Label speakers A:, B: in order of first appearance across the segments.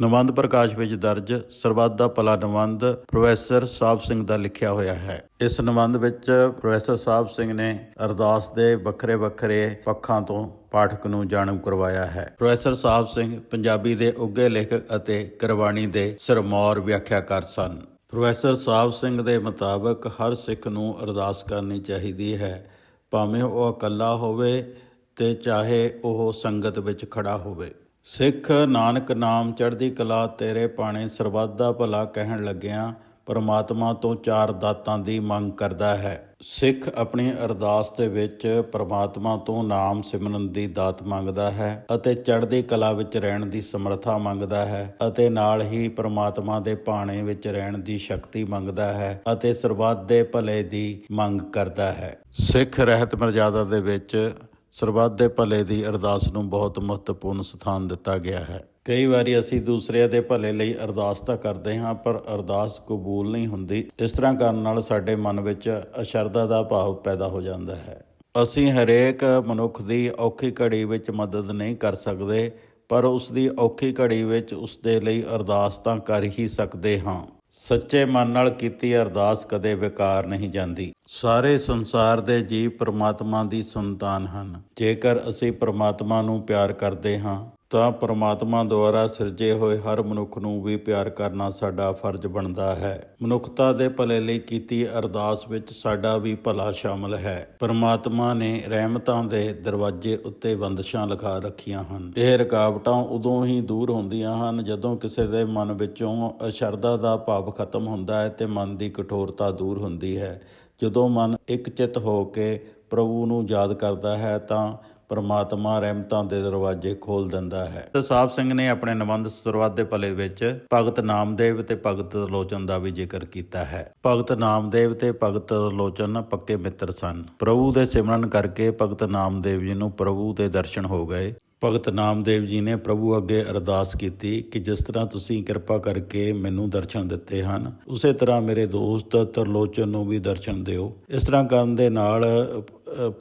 A: ਨਿਬੰਧ ਪ੍ਰਕਾਸ਼ ਵਿੱਚ ਦਰਜ ਸਰਬੱਤ ਦਾ ਭਲਾ ਨਿਬੰਧ ਪ੍ਰੋਫੈਸਰ ਸਾਹਿਬ ਸਿੰਘ ਦਾ ਲਿਖਿਆ ਹੋਇਆ ਹੈ। ਇਸ ਨਿਬੰਧ ਵਿੱਚ ਪ੍ਰੋਫੈਸਰ ਸਾਹਿਬ ਸਿੰਘ ਨੇ ਅਰਦਾਸ ਦੇ ਵੱਖਰੇ ਵੱਖਰੇ ਪੱਖਾਂ ਤੋਂ ਪਾਠਕ ਨੂੰ ਜਾਣੂ ਕਰਵਾਇਆ ਹੈ। ਪ੍ਰੋਫੈਸਰ ਸਾਹਿਬ ਸਿੰਘ ਪੰਜਾਬੀ ਦੇ ਉੱਘੇ ਲੇਖਕ ਅਤੇ ਗੁਰਬਾਣੀ ਦੇ ਸਿਰਮੌਰ ਵਿਆਖਿਆਕਾਰ ਸਨ। ਪ੍ਰੋਫੈਸਰ ਸਾਹਿਬ ਸਿੰਘ ਦੇ ਮੁਤਾਬਕ ਹਰ ਸਿੱਖ ਨੂੰ ਅਰਦਾਸ ਕਰਨੀ ਚਾਹੀਦੀ ਹੈ। ਭਾਵੇਂ ਉਹ ਇਕੱਲਾ ਹੋਵੇ ਤੇ ਚਾਹੇ ਉਹ ਸੰਗਤ ਵਿੱਚ ਖੜਾ ਹੋਵੇ। ਸਿੱਖ ਨਾਨਕ ਨਾਮ ਚੜ੍ਹਦੀ ਕਲਾ ਤੇਰੇ ਪਾਣੇ ਸਰਬੱਤ ਦਾ ਭਲਾ ਕਹਿਣ ਲੱਗਿਆਂ ਪਰਮਾਤਮਾ ਤੋਂ ਚਾਰ ਦਾਤਾਂ ਦੀ ਮੰਗ ਕਰਦਾ ਹੈ। ਸਿੱਖ ਆਪਣੀ ਅਰਦਾਸ ਦੇ ਵਿੱਚ ਪਰਮਾਤਮਾ ਤੋਂ ਨਾਮ ਸਿਮਰਨ ਦੀ ਦਾਤ ਮੰਗਦਾ ਹੈ ਅਤੇ ਚੜ੍ਹਦੀ ਕਲਾ ਵਿੱਚ ਰਹਿਣ ਦੀ ਸਮਰੱਥਾ ਮੰਗਦਾ ਹੈ ਅਤੇ ਨਾਲ ਹੀ ਪਰਮਾਤਮਾ ਦੇ ਭਾਣੇ ਵਿੱਚ ਰਹਿਣ ਦੀ ਸ਼ਕਤੀ ਮੰਗਦਾ ਹੈ ਅਤੇ ਸਰਬੱਤ ਦੇ ਭਲੇ ਦੀ ਮੰਗ ਕਰਦਾ ਹੈ। ਸਿੱਖ ਰਹਿਤ ਮਰਜ਼ਾਦਾ ਦੇ ਵਿੱਚ ਸਰਬੱਤ ਦੇ ਭਲੇ ਦੀ ਅਰਦਾਸ ਨੂੰ ਬਹੁਤ ਮਹੱਤਵਪੂਰਨ ਸਥਾਨ ਦਿੱਤਾ ਗਿਆ ਹੈ। ਕਈ ਵਾਰੀ ਅਸੀਂ ਦੂਸਰਿਆਂ ਦੇ ਭਲੇ ਲਈ ਅਰਦਾਸ ਤਾਂ ਕਰਦੇ ਹਾਂ, ਪਰ ਅਰਦਾਸ ਕਬੂਲ ਨਹੀਂ ਹੁੰਦੀ। ਇਸ ਤਰ੍ਹਾਂ ਕਰਨ ਨਾਲ ਸਾਡੇ ਮਨ ਵਿੱਚ ਅਸ਼ਰਧਾ ਦਾ ਭਾਵ ਪੈਦਾ ਹੋ ਜਾਂਦਾ ਹੈ। ਅਸੀਂ ਹਰੇਕ ਮਨੁੱਖ ਦੀ ਔਖੀ ਘੜੀ ਵਿੱਚ ਮਦਦ ਨਹੀਂ ਕਰ ਸਕਦੇ, ਪਰ ਉਸ ਦੀ ਔਖੀ ਘੜੀ ਵਿੱਚ ਉਸ ਦੇ ਲਈ ਅਰਦਾਸ ਤਾਂ ਕਰ ਹੀ ਸਕਦੇ ਹਾਂ। ਸੱਚੇ ਮਨ ਨਾਲ ਕੀਤੀ ਅਰਦਾਸ ਕਦੇ ਬੇਕਾਰ ਨਹੀਂ ਜਾਂਦੀ। ਸਾਰੇ ਸੰਸਾਰ ਦੇ ਜੀਵ ਪ੍ਰਮਾਤਮਾ ਦੀ ਸੰਤਾਨ ਹਨ। ਜੇਕਰ ਅਸੀਂ ਪ੍ਰਮਾਤਮਾ ਨੂੰ ਪਿਆਰ ਕਰਦੇ ਹਾਂ ਤਾਂ ਪ੍ਰਮਾਤਮਾ ਦੁਆਰਾ ਸਿਰਜੇ ਹੋਏ ਹਰ ਮਨੁੱਖ ਨੂੰ ਵੀ ਪਿਆਰ ਕਰਨਾ ਸਾਡਾ ਫਰਜ਼ ਬਣਦਾ ਹੈ। ਮਨੁੱਖਤਾ ਦੇ ਭਲੇ ਲਈ ਕੀਤੀ ਅਰਦਾਸ ਵਿੱਚ ਸਾਡਾ ਵੀ ਭਲਾ ਸ਼ਾਮਲ ਹੈ। ਪ੍ਰਮਾਤਮਾ ਨੇ ਰਹਿਮਤਾਂ ਦੇ ਦਰਵਾਜ਼ੇ ਉੱਤੇ ਬੰਦਸ਼ਾਂ ਲਗਾ ਰੱਖੀਆਂ ਹਨ। ਇਹ ਰੁਕਾਵਟਾਂ ਉਦੋਂ ਹੀ ਦੂਰ ਹੁੰਦੀਆਂ ਹਨ ਜਦੋਂ ਕਿਸੇ ਦੇ ਮਨ ਵਿੱਚੋਂ ਅਸ਼ਰਧਾ ਦਾ ਭਾਵ ਖਤਮ ਹੁੰਦਾ ਹੈ ਤੇ ਮਨ ਦੀ ਕਠੋਰਤਾ ਦੂਰ ਹੁੰਦੀ ਹੈ। ਜਦੋਂ ਮਨ ਇੱਕ ਚਿੱਤ ਹੋ ਕੇ ਪ੍ਰਭੂ ਨੂੰ ਯਾਦ ਕਰਦਾ ਹੈ ਤਾਂ ਪਰਮਾਤਮਾ ਰਹਿਮਤਾਂ ਦੇ ਦਰਵਾਜ਼ੇ ਖੋਲ ਦਿੰਦਾ ਹੈ। ਤੇ ਸਾਹਿਬ ਸਿੰਘ ਨੇ ਆਪਣੇ ਨਿਬੰਧ ਸੁਰਵਾਤ ਦੇ ਭਲੇ ਵਿੱਚ ਭਗਤ ਨਾਮਦੇਵ ਤੇ ਭਗਤ ਲੋਚਨ ਦਾ ਵੀ ਜ਼ਿਕਰ ਕੀਤਾ ਹੈ। ਭਗਤ ਨਾਮਦੇਵ ਤੇ ਭਗਤ ਲੋਚਨ ਪੱਕੇ ਮਿੱਤਰ ਸਨ। ਪ੍ਰਭੂ ਦੇ ਸਿਮਰਨ ਕਰਕੇ ਭਗਤ ਨਾਮਦੇਵ ਜੀ ਨੂੰ ਪ੍ਰਭੂ ਦੇ ਦਰਸ਼ਨ ਹੋ ਗਏ। ਭਗਤ ਨਾਮਦੇਵ ਜੀ ਨੇ ਪ੍ਰਭੂ ਅੱਗੇ ਅਰਦਾਸ ਕੀਤੀ ਕਿ ਜਿਸ ਤਰ੍ਹਾਂ ਤੁਸੀਂ ਕਿਰਪਾ ਕਰਕੇ ਮੈਨੂੰ ਦਰਸ਼ਨ ਦਿੱਤੇ ਹਨ, ਉਸੇ ਤਰ੍ਹਾਂ ਮੇਰੇ ਦੋਸਤ ਤਰਲੋਚਨ ਨੂੰ ਵੀ ਦਰਸ਼ਨ ਦਿਓ। ਇਸ ਤਰ੍ਹਾਂ ਕਰਨ ਦੇ ਨਾਲ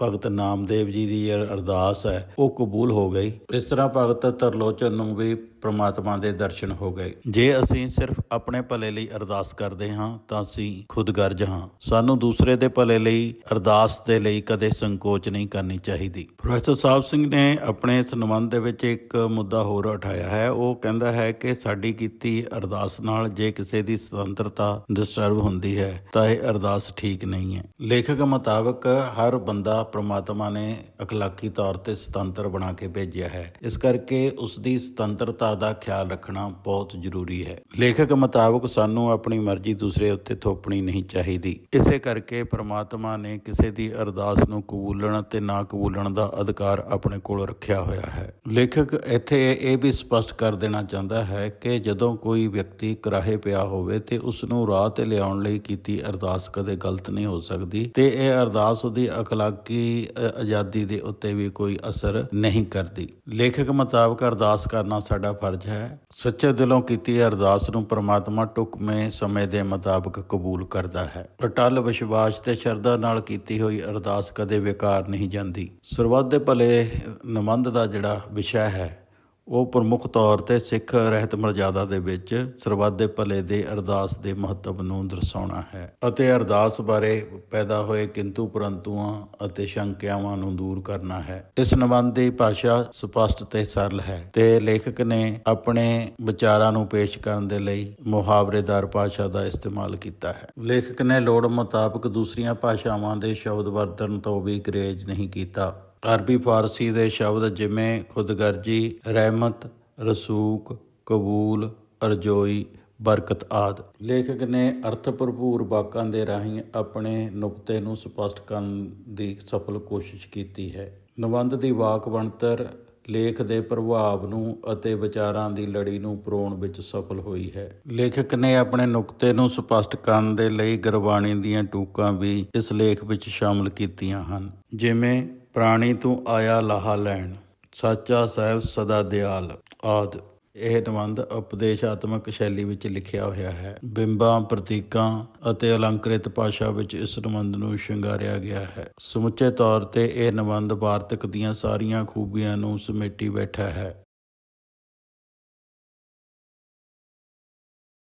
A: ਭਗਤ ਨਾਮਦੇਵ ਜੀ ਦੀ ਅਰਦਾਸ ਹੈ, ਉਹ ਕਬੂਲ ਹੋ ਗਈ। ਇਸ ਤਰ੍ਹਾਂ ਭਗਤ ਤਰਲੋਚਨ ਨੂੰ ਵੀ ਪ੍ਰਮਾਤਮਾ ਦੇ ਦਰਸ਼ਨ ਹੋ ਗਏ। ਜੇ ਅਸੀਂ ਸਿਰਫ ਆਪਣੇ ਭਲੇ ਲਈ ਅਰਦਾਸ ਕਰਦੇ ਹਾਂ, ਤਾਂ ਅਸੀਂ ਖੁਦਗਰਜ ਹਾਂ। ਸਾਨੂੰ ਦੂਸਰੇ ਦੇ ਭਲੇ ਲਈ, ਅਰਦਾਸ ਦੇ ਲਈ ਕਦੇ ਸੰਕੋਚ ਨਹੀਂ ਕਰਨੀ ਚਾਹੀਦੀ। ਪ੍ਰੋਫੈਸਰ ਸਾਹਿਬ ਸਿੰਘ ਨੇ ਆਪਣੇ ਇਸ ਨਿਬੰਧ ਦੇ ਵਿੱਚ ਇੱਕ ਮੁੱਦਾ ਹੋਰ ਉਠਾਇਆ ਹੈ। ਉਹ ਕਹਿੰਦਾ ਹੈ ਕਿ ਸਾਡੀ ਕੀਤੀ ਅਰਦਾਸ ਨਾਲ ਜੇ ਕਿਸੇ ਦੀ ਸੁਤੰਤਰਤਾ ਡਿਸਟਰਬ ਹੁੰਦੀ ਹੈ, ਤਾਂ ਇਹ ਅਰਦਾਸ ਠੀਕ ਨਹੀਂ ਹੈ। ਲੇਖਕ ਮੁਤਾਬਕ ਹਰ ਬੰਦਾ ਪ੍ਰਮਾਤਮਾ ਨੇ ਅਖਲਾਕੀ ਤੌਰ ਤੇ ਸੁਤੰਤਰ ਬਣਾ ਕੇ ਭੇਜਿਆ ਹੈ। ਇਸ ਕਰਕੇ ਉਸ ਦੀ ਸੁਤੰਤਰਤਾ ਦਾ ਖਿਆਲ ਰੱਖਣਾ ਬਹੁਤ ਜ਼ਰੂਰੀ ਹੈ। ਲੇਖਕ ਮੁਤਾਬਕ ਸਾਨੂੰ ਆਪਣੀ ਮਰਜ਼ੀ ਦੂਸਰੇ ਉੱਤੇ ਥੋਪਣੀ ਨਹੀਂ ਚਾਹੀਦੀ। ਇਸੇ ਕਰਕੇ ਪ੍ਰਮਾਤਮਾ ਨੇ ਕਿਸੇ ਦੀ ਅਰਦਾਸ ਨੂੰ ਕਬੂਲਣ ਤੇ ਨਾ ਕਬੂਲਣ ਦਾ ਅਧਿਕਾਰ ਆਪਣੇ ਕੋਲ ਰੱਖਿਆ ਹੋਇਆ ਹੈ। ਲੇਖਕ ਇੱਥੇ ਇਹ ਵੀ ਸਪਸ਼ਟ ਕਰ ਦੇਣਾ ਚਾਹੁੰਦਾ ਹੈ ਕਿ ਜਦੋਂ ਕੋਈ ਵਿਅਕਤੀ ਕਰਾਹੇ ਪਿਆ ਹੋਵੇ ਤੇ ਉਸ ਨੂੰ ਰਾਹ ਤੇ ਲਿਆਉਣ ਲਈ ਕੀਤੀ ਅਰਦਾਸ ਕਦੇ ਗਲਤ ਨਹੀਂ ਹੋ ਸਕਦੀ ਤੇ ਇਹ ਅਰਦਾਸ ਉਹਦੀ ਅਖਲਾਕੀ ਆਜ਼ਾਦੀ ਦੇ ਉੱਤੇ ਵੀ ਕੋਈ ਅਸਰ ਨਹੀਂ ਕਰਦੀ। ਲੇਖਕ ਮੁਤਾਬਕ ਅਰਦਾਸ ਕਰਨਾ ਸਾਡਾ ਫਰਜ਼ ਹੈ। ਸੱਚੇ ਦਿਲੋਂ ਕੀਤੀ ਅਰਦਾਸ ਨੂੰ ਪ੍ਰਮਾਤਮਾ ਟੁਕਮੇ ਸਮੇਂ ਦੇ ਮੁਤਾਬਕ ਕਬੂਲ ਕਰਦਾ ਹੈ। ਅਟਲ ਵਿਸ਼ਵਾਸ ਤੇ ਸ਼ਰਧਾ ਨਾਲ ਕੀਤੀ ਹੋਈ ਅਰਦਾਸ ਕਦੇ ਬੇਕਾਰ ਨਹੀਂ ਜਾਂਦੀ। ਸਰਬੱਤ ਦੇ ਭਲੇ ਨਿਬੰਧ ਦਾ ਜਿਹੜਾ ਵਿਸ਼ਾ ਹੈ ਉਹ ਪ੍ਰਮੁੱਖ ਤੌਰ ਤੇ ਸਿੱਖ ਰਹਿਤ ਮਰਜ਼ਾਦਾ ਦੇ ਵਿੱਚ ਸਰਬੱਤ ਦੇ ਭਲੇ ਦੇ ਅਰਦਾਸ ਦੇ ਮਹੱਤਵ ਨੂੰ ਦਰਸਾਉਣਾ ਹੈ ਅਤੇ ਅਰਦਾਸ ਬਾਰੇ ਪੈਦਾ ਹੋਏ ਕਿੰਤੂ ਪਰੰਤੂਆਂ ਅਤੇ ਸ਼ੰਕਿਆਵਾਂ ਨੂੰ ਦੂਰ ਕਰਨਾ ਹੈ। ਇਸ ਨਿਬੰਧ ਦੀ ਭਾਸ਼ਾ ਸਪਸ਼ਟ ਤੇ ਸਰਲ ਹੈ ਤੇ ਲੇਖਕ ਨੇ ਆਪਣੇ ਵਿਚਾਰਾਂ ਨੂੰ ਪੇਸ਼ ਕਰਨ ਦੇ ਲਈ ਮੁਹਾਵਰੇਦਾਰ ਭਾਸ਼ਾ ਦਾ ਇਸਤੇਮਾਲ ਕੀਤਾ ਹੈ। ਲੇਖਕ ਨੇ ਲੋੜ ਮੁਤਾਬਕ ਦੂਸਰੀਆਂ ਭਾਸ਼ਾਵਾਂ ਦੇ ਸ਼ਬਦ ਵਰਤਣ ਤੋਂ ਵੀ ਗਰੇਜ ਨਹੀਂ ਕੀਤਾ। ਅਰਬੀ ਫਾਰਸੀ ਦੇ ਸ਼ਬਦ ਜਿਵੇਂ ਖੁਦਗਰਜੀ, ਰਹਿਮਤ ਰਸੂਕ ਕਬੂਲ, ਅਰਜੋਈ, ਬਰਕਤ ਆਦ। ਲੇਖਕ ਨੇ ਅਰਥ ਭਰਪੂਰ ਵਾਕਾਂ ਦੇ ਰਾਹੀਂ ਆਪਣੇ ਨੁਕਤੇ ਨੂੰ ਸਪਸ਼ਟ ਕਰਨ ਦੀ ਸਫਲ ਕੋਸ਼ਿਸ਼ ਕੀਤੀ ਹੈ। ਨਿਬੰਧ ਦੀ ਵਾਕ ਬਣਤਰ ਲੇਖ ਦੇ ਪ੍ਰਭਾਵ ਨੂੰ ਅਤੇ ਵਿਚਾਰਾਂ ਦੀ ਲੜੀ ਨੂੰ ਪਰੋਣ ਵਿੱਚ ਸਫਲ ਹੋਈ ਹੈ। ਲੇਖਕ ਨੇ ਆਪਣੇ ਨੁਕਤੇ ਨੂੰ ਸਪਸ਼ਟ ਕਰਨ ਦੇ ਲਈ ਗੁਰਬਾਣੀ ਦੀਆਂ ਟੂਕਾਂ ਵੀ ਇਸ ਲੇਖ ਵਿੱਚ ਸ਼ਾਮਲ ਕੀਤੀਆਂ ਹਨ। ਜਿਵੇਂ ਪ੍ਰਾਣੀ ਤੂੰ ਆਇਆ ਲਾਹਾ ਲੈਣ, ਸਾਚਾ ਸਾਹਿਬ ਸਦਾ ਦਿਆਲ। ਆਦ। ਇਹ ਨਿਬੰਧ ਉਪਦੇਸ਼ਾਤਮਕ ਸ਼ੈਲੀ ਵਿੱਚ ਲਿਖਿਆ ਹੋਇਆ ਹੈ। ਬਿੰਬਾਂ, ਪ੍ਰਤੀਕਾਂ ਅਤੇ ਅਲੰਕ੍ਰਿਤ ਭਾਸ਼ਾ ਵਿੱਚ ਇਸ ਨਿਬੰਧ ਨੂੰ ਸ਼ਿੰਗਾਰਿਆ ਗਿਆ ਹੈ। ਸਮੁੱਚੇ ਤੌਰ ਤੇ ਇਹ ਨਿਬੰਧ ਵਾਰਤਕ ਦੀਆਂ ਸਾਰੀਆਂ ਖੂਬੀਆਂ ਨੂੰ ਸਮੇਟੀ ਬੈਠਾ ਹੈ।